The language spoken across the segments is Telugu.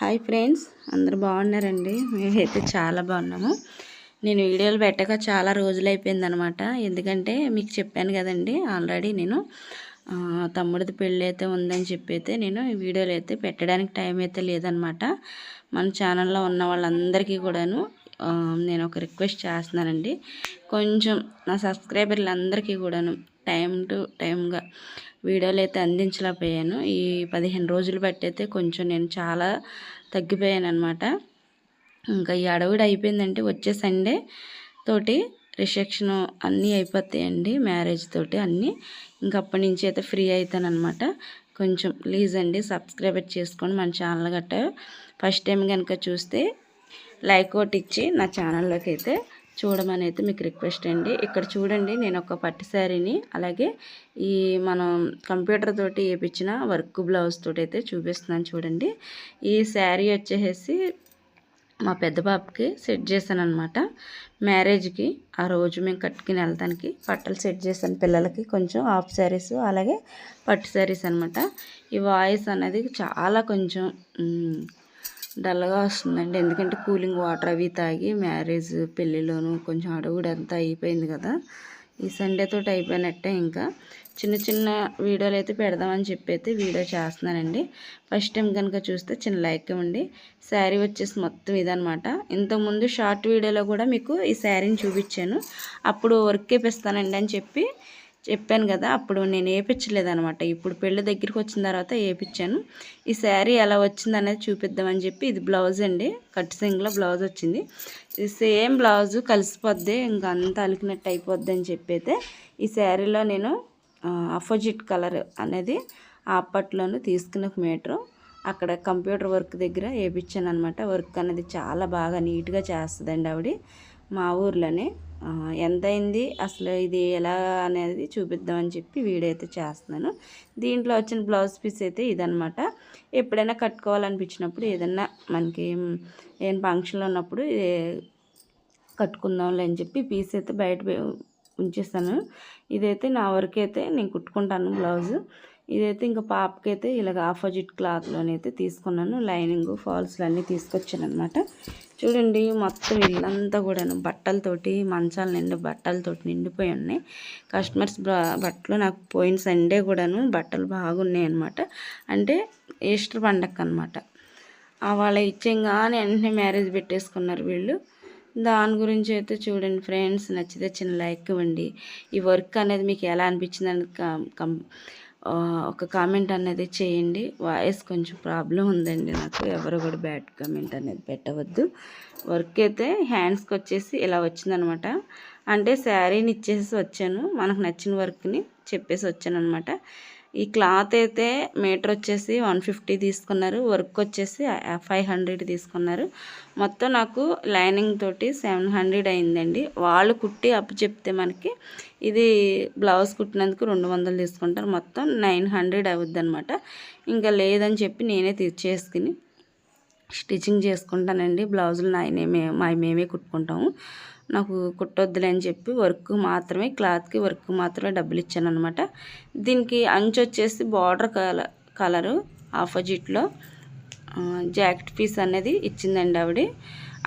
హాయ్ ఫ్రెండ్స్ అందరు బాగున్నారండి? మేమైతే చాలా బాగున్నాము. నేను వీడియోలు పెట్టక చాలా రోజులు అయిపోయిందనమాట. ఎందుకంటే మీకు చెప్పాను కదండి ఆల్రెడీ నేను తమ్ముడిది పెళ్ళి అయితే ఉందని చెప్పి అయితే నేను ఈ వీడియోలు అయితే పెట్టడానికి టైం అయితే లేదనమాట. మన ఛానల్లో ఉన్న వాళ్ళందరికీ కూడాను నేను ఒక రిక్వెస్ట్ చేస్తున్నానండి. కొంచెం నా సబ్స్క్రైబర్లు అందరికీ కూడాను టైం టు టైంగా వీడియోలు అయితే అందించలేకపోయాను. ఈ పదిహేను రోజులు బట్టి అయితే కొంచెం నేను చాలా తగ్గిపోయాను అనమాట ఇంకా ఈ అడవిడ అయిపోయిందంటే వచ్చే సండే తోటి రిసెప్షన్ అన్నీ అయిపోతాయండి మ్యారేజ్ తోటి అన్నీ. ఇంకా అప్పటి నుంచి అయితే ఫ్రీ అవుతానమాట కొంచెం ప్లీజ్ అండి సబ్స్క్రైబ్ చేసుకోండి మన ఛానల్ గట్ట. ఫస్ట్ టైం కనుక చూస్తే లైక్ ఒకటి ఇచ్చి నా ఛానల్లోకి అయితే చూడమని అయితే మీకు రిక్వెస్ట్ అండి. ఇక్కడ చూడండి నేను ఒక పట్టు శారీని అలాగే ఈ మనం కంప్యూటర్ తోటి వేయించిన వర్క్ బ్లౌజ్ తోటి అయితే చూపిస్తున్నాను చూడండి. ఈ శారీ వచ్చేసి మా పెద్ద బాబుకి సెట్ చేశాను అనమాట మ్యారేజ్కి ఆ రోజు మేము కట్టుకుని వెళ్తానికి బట్టలు సెట్ చేశాను పిల్లలకి కొంచెం హాఫ్ శారీస్ అలాగే పట్టు శారీస్ అనమాట ఈ వాయిస్ అనేది చాలా కొంచెం డల్గా వస్తుందండి. ఎందుకంటే కూలింగ్ వాటర్ అవి తాగి మ్యారేజ్ పెళ్ళిలోను కొంచెం అడుగుడు అంతా అయిపోయింది కదా. ఈ సండే తోటి అయిపోయినట్టే ఇంకా. చిన్న చిన్న వీడియోలు అయితే పెడదామని చెప్పి అయితే వీడియో చేస్తున్నానండి. ఫస్ట్ టైం కనుక చూస్తే చిన్న లైక్ ఇవ్వండి. శారీ వచ్చేసి మొత్తం ఇదనమాట ఇంతకుముందు షార్ట్ వీడియోలో కూడా మీకు ఈ శారీని చూపించాను. అప్పుడు వర్క్ వేపిస్తానండి అని చెప్పి చెప్పాను కదా అప్పుడు నేను వేయించలేదనమాట ఇప్పుడు పెళ్ళి దగ్గరికి వచ్చిన తర్వాత వేయించాను ఈ శారీ ఎలా వచ్చింది అనేది చూపిద్దామని చెప్పి ఇది బ్లౌజ్ అండి. కట్ సింగ్లో బ్లౌజ్ వచ్చింది. సేమ్ బ్లౌజ్ కలిసిపోద్ది ఇంకా అంతా అలికినట్టు అయిపోద్ది అని చెప్పి అయితే ఈ శారీలో నేను అపోజిట్ కలర్ అనేది అప్పట్లోనూ తీసుకున్న ఒక మీటరు అక్కడ కంప్యూటర్ వర్క్ దగ్గర వేయించాను అనమాట వర్క్ అనేది చాలా బాగా నీట్గా చేస్తుందండి ఆవిడ మా ఊర్లోనే. ఎంతైంది ఎంత అయింది అసలు ఇది ఎలా అనేది చూపిద్దామని చెప్పి వీడియో అయితే చేస్తున్నాను. దీంట్లో వచ్చిన బ్లౌజ్ పీస్ అయితే ఇదనమాట ఎప్పుడైనా కట్టుకోవాలనిపించినప్పుడు ఏదన్నా మనకి ఏం ఫంక్షన్లో ఉన్నప్పుడు కట్టుకుందాంలే అని చెప్పి పీస్ అయితే బయట ఉంచేస్తాను. ఇదైతే నా వరకు అయితే నేను కుట్టుకుంటాను బ్లౌజు. ఇదైతే ఇంకా పాపకైతే ఇలాగ ఆపోజిట్ క్లాత్లోనైతే తీసుకున్నాను. లైనింగ్ ఫాల్స్లు అన్నీ తీసుకొచ్చాను అనమాట చూడండి మొత్తం ఇల్లంతా కూడాను బట్టలతోటి మంచాలు నిండు బట్టలతోటి నిండిపోయి ఉన్నాయి. కస్టమర్స్ బట్టలు నాకు పోయిన సండే కూడాను బట్టలు బాగున్నాయి అనమాట అంటే ఈస్టర్ పండగ అనమాట వాళ్ళ ఇచ్చేయంగానే వెంటనే మ్యారేజ్ పెట్టేసుకున్నారు వీళ్ళు. దాని గురించి అయితే చూడండి ఫ్రెండ్స్ నచ్చితే చిన్న లైక్ ఇవ్వండి. ఈ వర్క్ అనేది మీకు ఎలా అనిపించింది అని కం- కం- ఒక కామెంట్ అనేది చేయండి. వాయిస్ కొంచెం ప్రాబ్లం ఉందండి నాకు. ఎవరు కూడా బ్యాడ్ కామెంట్ అనేది పెట్టవద్దు. వర్క్ అయితే హ్యాండ్స్కి వచ్చేసి ఇలా వచ్చిందనమాట. అంటే శారీని ఇచ్చేసి వచ్చాను. మనకు నచ్చిన వర్క్ని చెప్పేసి వచ్చాను అనమాట ఈ క్లాత్ అయితే మీటర్ వచ్చేసి వన్ ఫిఫ్టీ తీసుకున్నారు వర్క్ వచ్చేసి ఫైవ్ హండ్రెడ్ తీసుకున్నారు. మొత్తం నాకు లైనింగ్ తోటి సెవెన్ హండ్రెడ్ అయిందండి. వాళ్ళు కుట్టి అప్పు చెప్తే మనకి ఇది బ్లౌజ్ కుట్టినందుకు రెండు వందలు తీసుకుంటారు. మొత్తం నైన్ హండ్రెడ్ అవుద్ది అనమాట ఇంకా లేదని చెప్పి నేనే తెచ్చేసుకుని స్టిచ్చింగ్ చేసుకుంటానండి. బ్లౌజులు నాయనే మా మేమే కుట్టుకుంటాము. నాకు కుట్టొద్దులే అని చెప్పి వర్క్ మాత్రమే క్లాత్కి వర్క్ మాత్రమే డబ్బులు ఇచ్చాను అనమాట దీనికి అంచు వచ్చేసి బార్డర్ కలర్ కలరు ఆపోజిట్లో జాకెట్ పీస్ అనేది ఇచ్చిందండి ఆవిడ.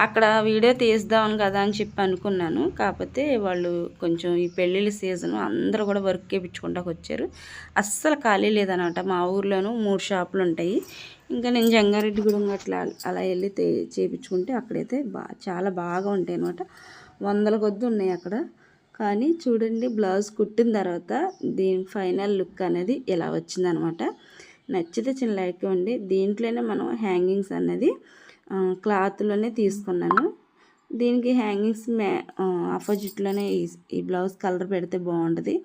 అక్కడ వీడియో తీద్దామని కదా అని చెప్పి అనుకున్నాను. కాకపోతే వాళ్ళు కొంచెం ఈ పెళ్ళిళ్ళ సీజన్ అందరూ కూడా వర్క్ వేయించుకుంటాకు వచ్చారు. అస్సలు ఖాళీ లేదనమాట మా ఊర్లోనూ మూడు షాపులు ఉంటాయి ఇంకా నేను జంగారెడ్డిగూడెం అట్లా అలా వెళ్ళి తే చేయించుకుంటే అక్కడైతే బా చాలా బాగా ఉంటాయి అనమాట వందల కొద్ది ఉన్నాయి అక్కడ. కానీ చూడండి బ్లౌజ్ కుట్టిన తర్వాత దీని ఫైనల్ లుక్ అనేది ఇలా వచ్చిందనమాట. నచ్చితే చిన్న లైక్ ఇవ్వండి. దీంట్లోనే మనం హ్యాంగింగ్స్ అనేది క్లాత్లోనే తీసుకున్నాను. దీనికి హ్యాంగింగ్స్ మ్యా ఆపోజిట్లోనే ఈ ఈ బ్లౌజ్ కలర్ పెడితే బాగుంటుంది.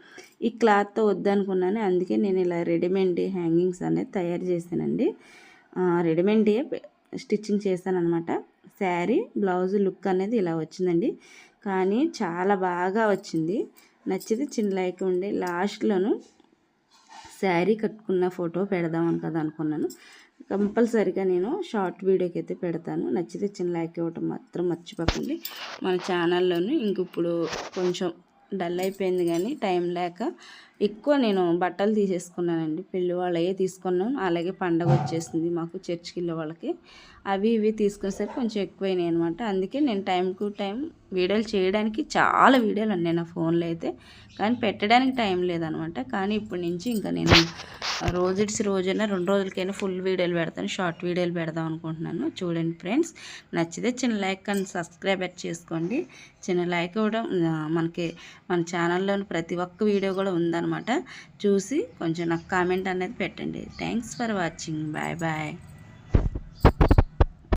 ఈ క్లాత్తో వద్దనుకున్నాను. అందుకే నేను ఇలా రెడీమేడ్ హ్యాంగింగ్స్ అనేది తయారు చేశానండి. రెడీమేడ్ స్టిచ్చింగ్ చేశాను అనమాట శారీ బ్లౌజ్ లుక్ అనేది ఇలా వచ్చిందండి. కానీ చాలా బాగా వచ్చింది. నచ్చితే చిన్న లైక్ ఉండే లాస్ట్లోను శారీ కట్టుకున్న ఫోటో పెడదామని కదా అనుకున్నాను. కంపల్సరీగా నేను షార్ట్ వీడియోకి అయితే పెడతాను. నచ్చితే చిన్న లైక్ ఇవ్వటం మాత్రం మర్చిపోకండి. మన ఛానల్లోను ఇంక ఇప్పుడు కొంచెం డల్ అయిపోయింది కానీ టైం లేక ఎక్కువ నేను బట్టలు తీసేసుకున్నానండి. పెళ్ళి వాళ్ళయే తీసుకున్నాం. అలాగే పండగ వచ్చేసింది మాకు చర్చికి వెళ్ళే వాళ్ళకి. అవి ఇవి తీసుకునేసరికి కొంచెం ఎక్కువైనాయి అనమాట అందుకే నేను టైం టు టైం వీడియోలు చేయడానికి చాలా వీడియోలు ఉన్నాయి నా ఫోన్లో అయితే. కానీ పెట్టడానికి టైం లేదనమాట కానీ ఇప్పటి నుంచి ఇంకా నేను రోజుడిసి రోజైనా రెండు రోజులకైనా ఫుల్ వీడియోలు పెడతాను. షార్ట్ వీడియోలు పెడదాం అనుకుంటున్నాను. చూడండి ఫ్రెండ్స్ నచ్చితే చిన్న లైక్ అండ్ సబ్స్క్రైబ్ చేసుకోండి. చిన్న లైక్ ఇవ్వడం మనకి మన ఛానల్లోని ప్రతి ఒక్క వీడియో కూడా ఉందన్నమాట. చూసి కొంచెం నాకు కామెంట్ అనేది పెట్టండి. Thanks for watching bye bye